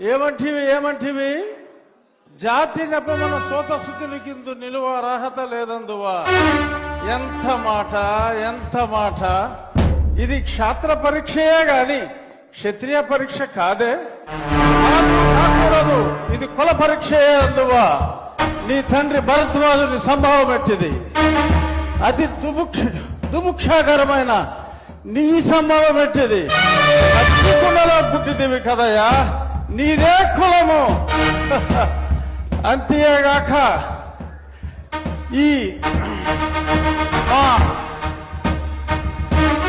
ఏమంటివి ఏమంటివి? జాతి మన సోత శుద్ధునికిందు నిలువ అర్హత లేదందువా? ఎంత మాట ఎంత మాట. ఇది క్షాత్ర పరీక్షయే గాని క్షత్రియ పరీక్ష కాదే. కాకూడదు. ఇది కుల పరీక్షయే అందువా? నీ తండ్రి భరద్వాజుని సంభావం ఎట్టిది? అతి దుభుక్ష దుభుక్షాకరమైన నీ సంభావం ఎట్టిది? పుట్టిదివి కదయ్యా నీదే కులము. అంతేగాక ఈ మా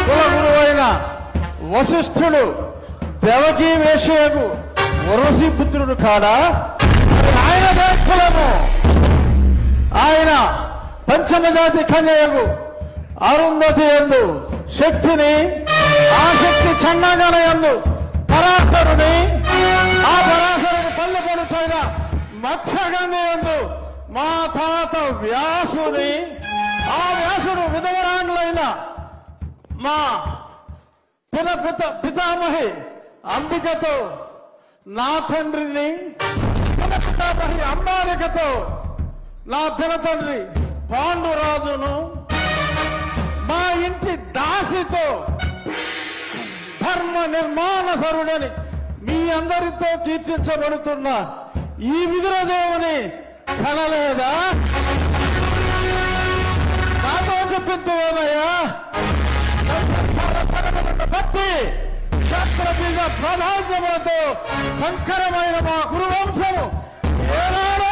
కుల గురువైన వశిష్ఠుడు దేవకీ వేషయకు వరసి పుత్రుడు కాడా? ఆయనదే కులము. ఆయన పంచమజాతి కన్యకు అరుంధతి ఎందు శక్తిని ఆ శక్తి చండాగన ఎందు పరాశరుని మా తాత వ్యాసుని ఆ వ్యాసుడు విధవరాండ్లైన మా పిత పిత పితామహి అంబికతో నా తండ్రిని పిత పితామహి అంబాలికతో నా పినతండ్రి పాండురాజును మా ఇంటి దాసితో ధర్మ నిర్మాణ సరుడని మీ అందరితో కీర్తించబడుతున్న ఈ విదురదేవుని కనలేదా? నాతో చెప్పిందేమయ్యా బట్టి క్షత్రబీజ ప్రాధాన్యములతో సంకరమైన మా గురువంశము ఏనాడు